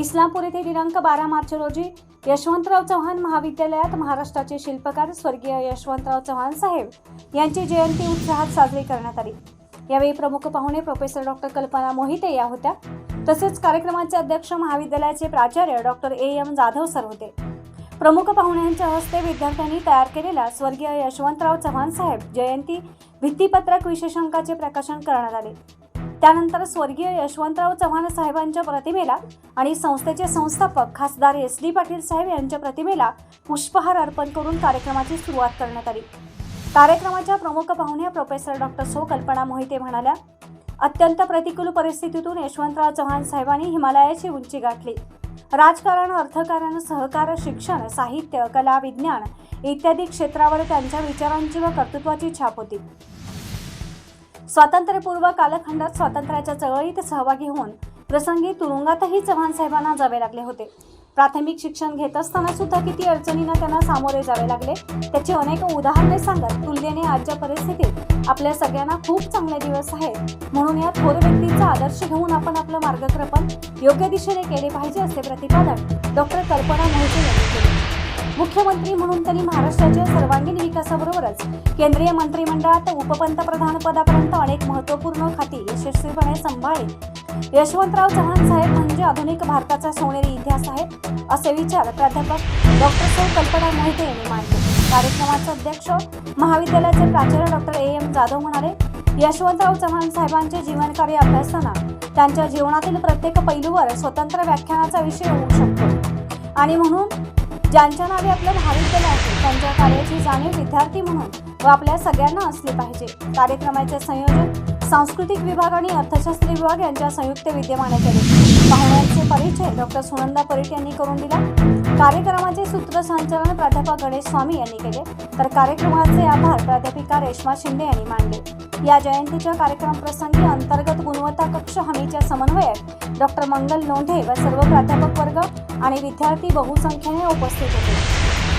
इस्लामपूर येथे दिनांक बारा मार्च रोजी यशवंतराव चव्हाण महाविद्यालयात महाराष्ट्राचे शिल्पकार स्वर्गीय यशवंतराव चव्हाण साहेब यांची जयंती उत्साहात साजरी करण्यात आली. यावेळी प्रमुख पाहुणे प्रोफेसर डॉक्टर कल्पना मोहिते या होत्या. तसेच कार्यक्रमाचे अध्यक्ष महाविद्यालयाचे प्राचार्य doctor A M Jadhav sir होते. प्रमुख पाहुण्यांच्या हस्ते विद्यार्थ्यांनी तयार केलेल्या स्वर्गीय यशवंतराव चव्हाण साहेब जयंती भित्तीपत्रक विशेषांकाचे प्रकाशन करण्यात आले. त्यानंतर स्वर्गीय यशवंतराव चव्हाण साहेबांच्या प्रतिमेला आणि संस्थेचे संस्थापक खासदार एस डी पाटील साहेब यांच्या प्रतिमेला पुष्पहार अर्पण करून कार्यक्रमाची सुरुवात करण्यात आली. कार्यक्रमाच्या प्रमुख पाहुण्या प्रोफेसर डॉक्टर सो कल्पना मोहिते म्हणाल्या अत्यंत प्रतिकूल परिस्थितीतून यशवंतराव चव्हाण साहेबांनी हिमालयाची उंची गाठली. राजकारण अर्थकारण सहकार शिक्षण साहित्य कला विज्ञान इत्यादी क्षेत्रावर त्यांच्या विचारांची व कर्तृत्वाची छाप होती. स्वातंत्र्यपूर्व कालखंडात स्वातंत्र्याच्या चळवळीत सहभागी होऊन प्रसंगी तुरुंगातही चव्हाण साहेबांना जावे लागले होते. प्राथमिक शिक्षण घेत असताना सुद्धा किती अडचणींना त्यांना सामोरे जावे लागले त्याची अनेक उदाहरणे सांगत तुलनेने आजच्या परिस्थितीत आपल्या सगळ्यांना खूप चांगले दिवस आहेत. म्हणून या थोर व्यक्तींचा आदर्श घेऊन आपण आपलं मार्गक्रमण योग्य दिशेने केले पाहिजे असे प्रतिपादन डॉक्टर कल्पना मोहिते यांनी केले. मुख्यमंत्री म्हणून त्यांनी महाराष्ट्राच्या सर्वांगीण विकासाबरोबरच केंद्रीय मंत्रिमंडळात उपपंतप्रधान पदापर्यंत अनेक महत्त्वपूर्ण खाती यशस्वीपणे सांभाळली. यशवंतराव चव्हाण साहेब म्हणजे आधुनिक भारताचा सोनेरी इतिहास आहे असे विचार प्राध्यापक डॉक्टर सौ कल्पना मोहिते यांनी मांडले. कार्यक्रमाचे अध्यक्ष महाविद्यालयाचे प्राचार्य डॉक्टर ए. एम. जाधव म्हणाले यशवंतराव चव्हाण साहेबांचे जीवनकार्य अभ्यासताना त्यांच्या जीवनातील प्रत्येक पैलूवर स्वतंत्र व्याख्यानाचा विषय होऊ शकतो. आणि म्हणून ज्यांच्या नावे आपलं महाविद्यालय आहे त्यांच्या कार्याची जाणीव विद्यार्थी म्हणून व आपल्या सगळ्यांना असली पाहिजे. कार्यक्रमाचे संयोजन सांस्कृतिक विभाग आणि अर्थशास्त्र विभाग यांच्या संयुक्त विद्यमाने केले पाहुण्यांचे परिचय डॉक्टर सुनंदा परीट यांनी करून दिला. कार्यक्रमाचे सूत्रसंचालन प्राध्यापक गणेश स्वामी यांनी केले. तर कार्यक्रमाचे आभार प्राध्यापिका रेश्मा शिंदे यांनी मानले. या जयंतीच्या कार्यक्रम प्रसंगी अंतर्गत गुणवत्ता कक्ष हमीच्या समन्वयक डॉक्टर मंगल लोंढे व सर्व प्राध्यापक वर्ग आणि विद्यार्थी बहुसंख्येने उपस्थित होते.